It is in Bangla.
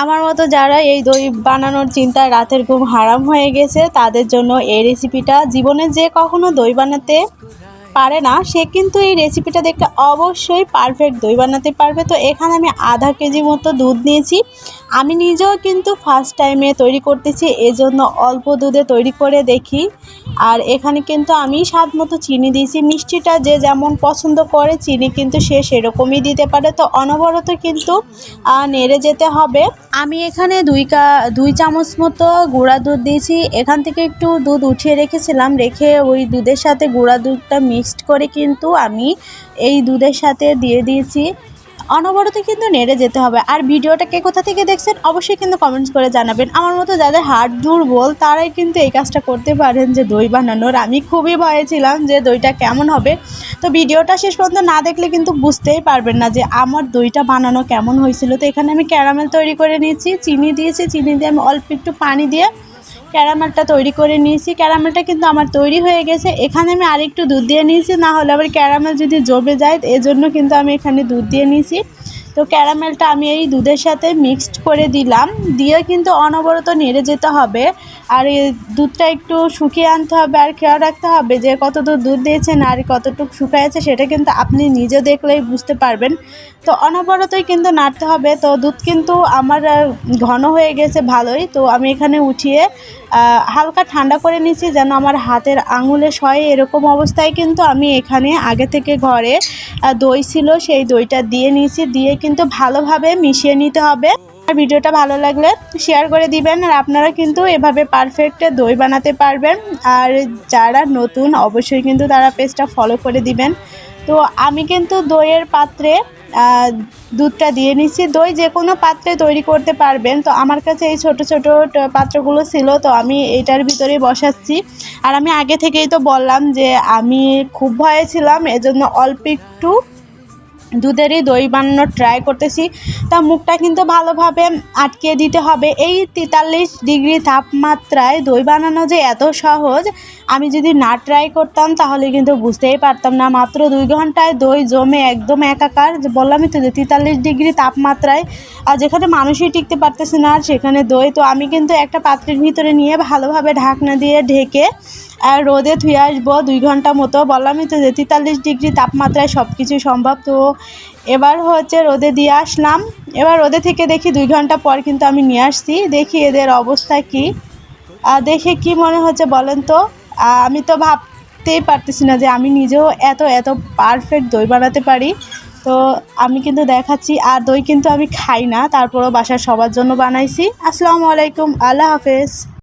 আমার মতো যারা এই দই বানানোর চিন্তায় রাতের ঘুম হারাম হয়ে গেছে, তাদের জন্য এই রেসিপিটা জীবনে যে কখনো দই বানাতে পারে না, সে কিন্তু এই রেসিপিটা দেখতে অবশ্যই পারফেক্ট দই বানাতে পারবে। তো এখানে আমি আধা কেজি মতো দুধ নিয়েছি। আমি নিজেও কিন্তু ফার্স্ট টাইমে তৈরি করতেছি, এজন্য অল্প দুধে তৈরি করে দেখি। আর এখানে কিন্তু আমি স্বাদ মতো চিনি দিয়েছি, মিষ্টিটা যে যেমন পছন্দ করে, চিনি কিন্তু সে সেরকমই দিতে পারে। তো অনবরত কিন্তু নেড়ে যেতে হবে। আমি এখানে দুই কা, দুই চামচ মতো গুঁড়া দুধ দিয়েছি। এখান থেকে একটু দুধ উঠিয়ে রেখেছিলাম, রেখে ওই দুধের সাথে গুঁড়া দুধটা মিক্সড করে কিন্তু আমি এই দুধের সাথে দিয়ে দিয়েছি। অনবরত কিন্তু নেড়ে যেতে হবে। আর ভিডিওটা কে কোথা থেকে দেখছেন অবশ্যই কিন্তু কমেন্টস করে জানাবেন। আমার মতো যাদের হার্ট দুর্বল, তারাই কিন্তু এই কাজটা করতে পারেন যে দই বানানোর। আমি খুবই ভয়ে ছিলাম যে দইটা কেমন হবে। তো ভিডিওটা শেষ পর্যন্ত না দেখলে কিন্তু বুঝতেই পারবেন না যে আমার দইটা বানানো কেমন হয়েছিল। তো এখানে আমি ক্যারামেল তৈরি করে নিয়েছি, চিনি দিয়েছি। চিনি দিয়ে আমি অল্প একটু পানি দিয়ে ক্যারামেলটা তৈরি করে নিয়েছি। ক্যারামেলটা কিন্তু আমার তৈরি হয়ে গেছে। এখানে আমি আরেকটু দুধ দিয়ে নিয়েছি, না হলে আবার ক্যারামেল যদি জমে যায়, এজন্য কিন্তু আমি এখানে দুধ দিয়ে নিয়েছি। তো ক্যারামেলটা আমি এই দুধের সাথে মিক্সড করে দিলাম। দিয়ে কিন্তু অনবরত নেড়ে যেতে হবে। আর এই দুধটা একটু শুকিয়ে আনতে হবে। আর খেয়াল রাখতে হবে যে কতদূর দুধ দিয়েছেন আর কতটুকু শুকায়ছে, সেটা কিন্তু আপনি নিজে দেখলেই বুঝতে পারবেন। তো অনবরতই কিন্তু নাড়তে হবে। তো দুধ কিন্তু আমার ঘন হয়ে গেছে ভালোই। তো আমি এখানে উঠিয়ে হালকা ঠান্ডা করে নিয়েছি যেন আমার হাতের আঙুলে সয় এরকম অবস্থায় কিন্তু আমি এখানে আগে থেকে ঘরে দই ছিল, সেই দইটা দিয়ে নিয়েছি। দিয়ে কিন্তু ভালোভাবে মিশিয়ে নিতে হবে। আর ভিডিওটা ভালো লাগলে শেয়ার করে দিবেন। আর আপনারা কিন্তু এভাবে পারফেক্ট দই বানাতে পারবেন। আর যারা নতুন, অবশ্যই কিন্তু তারা পেজটা ফলো করে দিবেন। তো আমি কিন্তু দইয়ের পাত্রে দুধটা দিয়ে নিচ্ছি। দই যে কোনো পাত্রে তৈরি করতে পারবেন। তো আমার কাছে এই ছোট ছোট পাত্রগুলো ছিল। তো আমি এটার ভিতরেই বসাচ্ছি। আর আমি আগে থেকেই তো বললাম যে আমি খুব ভয়ে ছিলাম। এজন্য অল্প একটু দুধেরই দই বানানোর ট্রাই করতেছি। তা মুখটা কিন্তু ভালোভাবে আটকে দিতে হবে। এই তেতাল্লিশ ডিগ্রি তাপমাত্রায় দই বানানো যে এত সহজ, আমি যদি না ট্রাই করতাম তাহলে কিন্তু বুঝতেই পারতাম না। মাত্র দুই ঘন্টায় দই জমে একদম একাকার। যে বললামই তো যে তেতাল্লিশ ডিগ্রি তাপমাত্রায়, আর যেখানে মানুষই টিকতে পারতেছে না, আর সেখানে দই। তো আমি কিন্তু একটা পাত্রের ভিতরে নিয়ে ভালোভাবে ঢাকনা দিয়ে ঢেকে, আর রোদে ধুয়ে আসব দুই ঘণ্টা মতো। বললামই তো যে তেতাল্লিশ ডিগ্রি তাপমাত্রায় সব কিছু সম্ভব। তো এবার হচ্ছে রোদে দিয়ে আসলাম। এবার রোদে থেকে দেখি দুই ঘণ্টা পর কিন্তু আমি নিয়ে আসছি। দেখি এদের অবস্থা কি। আর দেখে কি মনে হচ্ছে বলেন তো? আমি তো ভাবতেই পারতেছি না যে আমি নিজেও এত এত পারফেক্ট দই বানাতে পারি। তো আমি কিন্তু দেখাচ্ছি। আর দই কিন্তু আমি খাই না, তারপরও বাসার সবার জন্য বানাইছি। আসসালামু আলাইকুম। আল্লাহ হাফেজ।